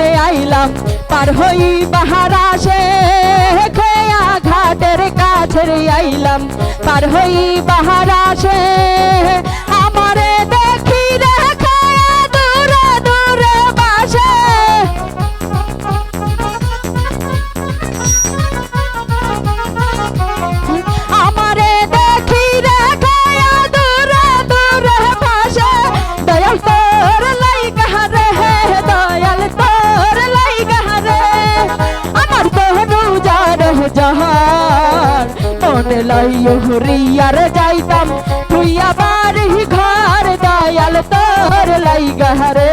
রে আইলাম। পার হই বাহারাশে খেয়া ঘাটের কাছে রে আইলাম। পার হই বাহারা সে লইয় হরিয়ার যাইতাম। তুই আবার ঘর দয়াল তোর লাই গহরে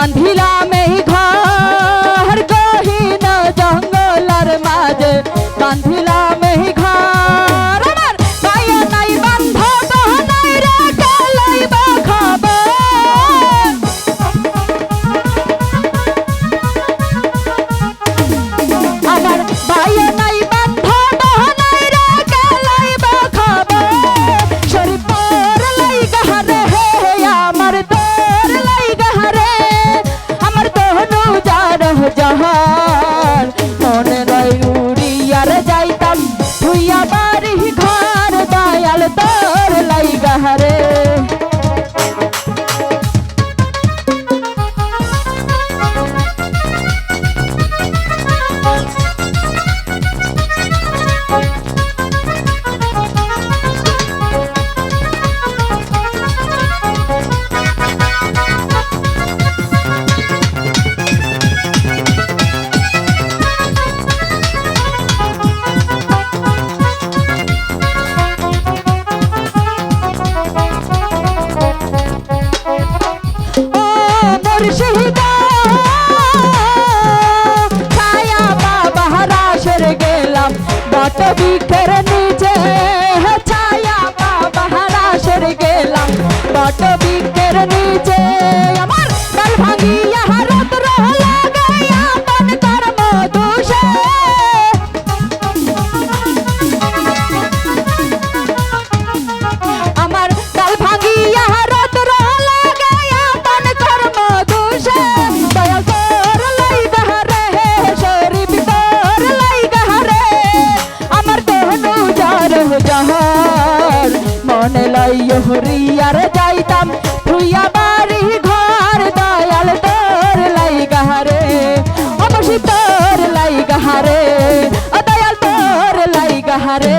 বান্ধিলা Ya me লইয় হরিয়ার যাইতাম। তুইয়া বাড়ি ঘর, দয়াল তোর লাই গাহারে অবশ্যই তোর লাই গাহারে দয়াল তোর লাই গাহারে